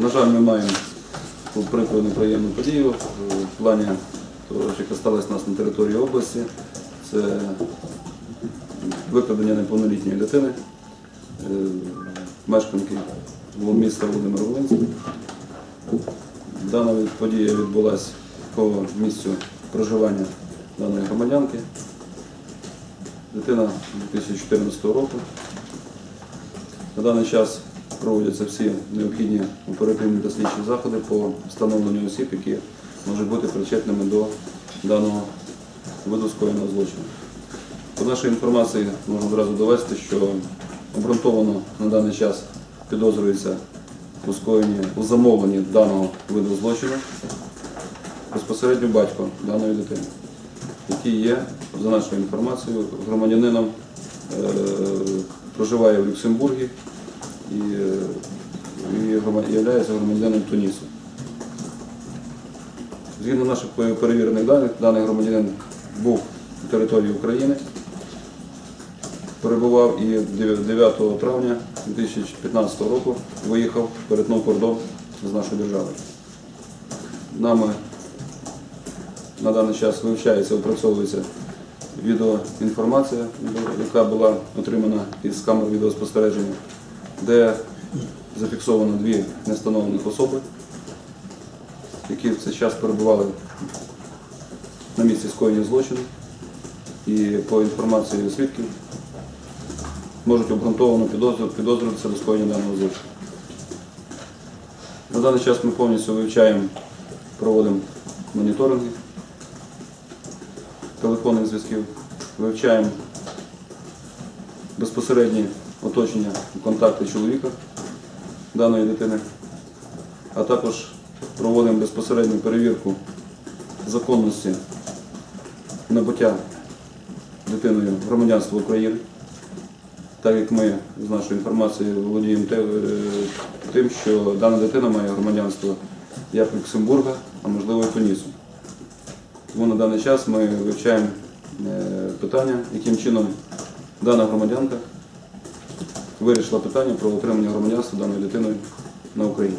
На жаль, ми маємо прикро неприємну подію в плані того, що сталося нас на території області. Це викрадення неповнолітньої дитини, е, мешканки міста Володимир Волинський. Дана подія відбулася по місцю проживання даної громадянки. Дитина 2014 року. На даний час проводяться всі необхідні оперативні та заходи по встановленню осіб, які можуть бути причетними до даного виду скоєного злочину. По нашій інформації можна одразу довести, що обґрунтовано на даний час підозрюється у скоєнні у замовленні даного виду злочину безпосередньо батько даної дитини, який є, за нашою інформацією, громадянином, е, проживає в Люксембургі і, є громадянином Тунісу. Згідно наших перевірених даних, даний громадянин був на території України, перебував і 9 травня 2015 року виїхав, перетнув кордон з нашою державою. Нами на даний час вивчається, опрацьовується відеоінформація, яка була отримана із камер відеоспостереження, де зафіксовано дві нестановлених особи, які в цей час перебували на місці скоєння злочину і по інформації свідків можуть обґрунтовано підозрюватися до скоєння даного злочину. На даний час ми повністю вивчаємо, проводимо моніторинги телефонних зв'язків, вивчаємо безпосередні оточення контакти чоловіка даної дитини, а також проводимо безпосередню перевірку законності набуття дитиною громадянства України, так як ми з нашої інформації володіємо е, тим, що дана дитина має громадянство як Люксембурга, а можливо і Тунісу. Тому на даний час ми вивчаємо е, питання, яким чином дана громадянка вирішила питання про отримання громадянства даною дитиною на Україні.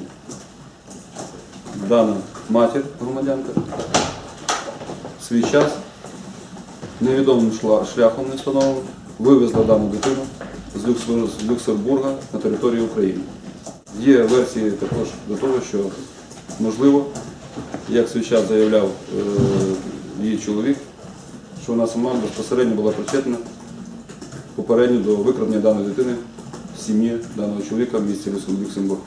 Дана матір громадянка в свій час невідомим шляхом не встановленим вивезла дану дитину з Люкс- Люксембурга на територію України. Є версії також до того, що можливо, як свій час заявляв е, її чоловік, що вона сама безпосередньо була причетна попередньо до викрадення даної дитини в семье данного человека вместе с Люксембург.